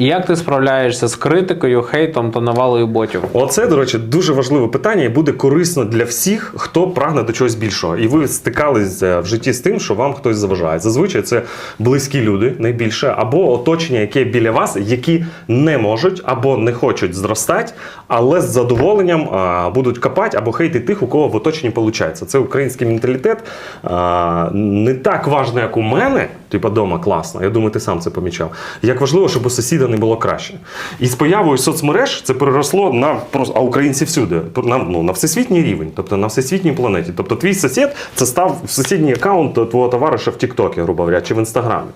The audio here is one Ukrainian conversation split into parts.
Як ти справляєшся з критикою, хейтом та навалою ботів? Оце, до речі, дуже важливе питання і буде корисно для всіх, хто прагне до чогось більшого. І ви стикались е, в житті з тим, що вам хтось заважає. Зазвичай це близькі люди найбільше, або оточення, яке біля вас, які не можуть або не хочуть зростати, але з задоволенням а, будуть копати або хейтити тих, у кого в оточенні виходить. Це український менталітет. А, не так важно, як у мене, типа дома класно. Я думаю, ти сам це помічав. Як важливо, щоб у сусіда не було краще. І з появою соцмереж це переросло на а українці всюди, на, ну, на всесвітній рівень, тобто на всесвітній планеті. Тобто твій сусід це став сусідній аккаунт твого товариша в Тіктокі, грубо говоря, чи в інстаграмі.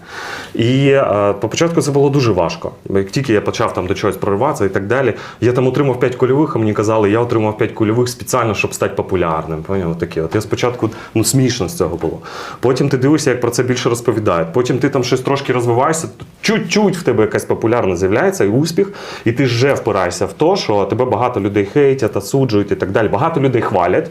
І е, по початку це було дуже важко. Як тільки я почав там до чогось прориватися і так далі, я там отримав 5 кульових, а мені казали, я отримав 5 кульових спеціально, щоб стати популярним. Поняв? Такі. От я спочатку ну, смішно з цього було. Потім ти дивишся, як про це більше розповідають. Потім ти там щось трошки розвиваєшся, чуть-чуть в тебе якась популярність з'являється і успіх, і ти вже впираєшся в те, що тебе багато людей хейтять, осуджують і так далі. Багато людей хвалять.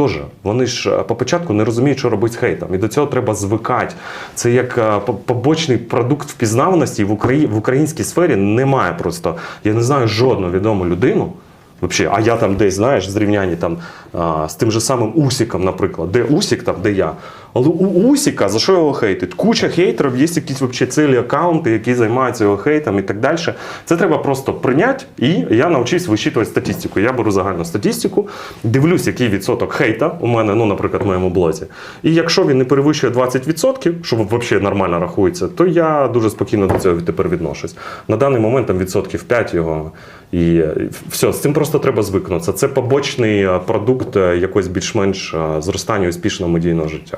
теж, вони ж а, по початку не розуміють, що робити з хейтом. І до цього треба звикати. Це як побочний продукт впізнаваності в Україні в українській сфері немає просто. Я не знаю жодну відому людину. Вообще, а я там десь, знаєш, зрівнянні там а, з тим же самим Усіком, наприклад. Де Усік, там, де я. Але у Усіка, за що його хейтить? Куча хейтерів, є якісь вообще цілі аккаунти, які займаються його хейтом і так далі. Це треба просто прийняти, і я навчився вичитувати статистику. Я беру загальну статистику, дивлюсь, який відсоток хейта у мене, ну, наприклад, в моєму блозі. І якщо він не перевищує 20%, що взагалі нормально рахується, то я дуже спокійно до цього тепер відношусь. На даний момент там відсотків 5 його. І все, з цим просто треба звикнутися. Це побочний е, продукт е, якогось більш-менш е, зростання успішного медійного життя.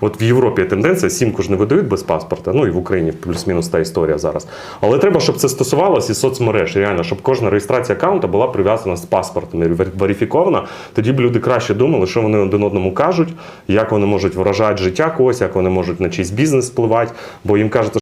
От в Європі тенденція, сімку ж не видають без паспорта, ну і в Україні плюс-мінус та історія зараз. Але треба, щоб це стосувалося і соцмереж, реально, щоб кожна реєстрація аккаунта була прив'язана з паспортом верифікована. Тоді б люди краще думали, що вони один одному кажуть, як вони можуть вражати життя когось, як вони можуть на чийсь бізнес впливати, бо їм кажуть,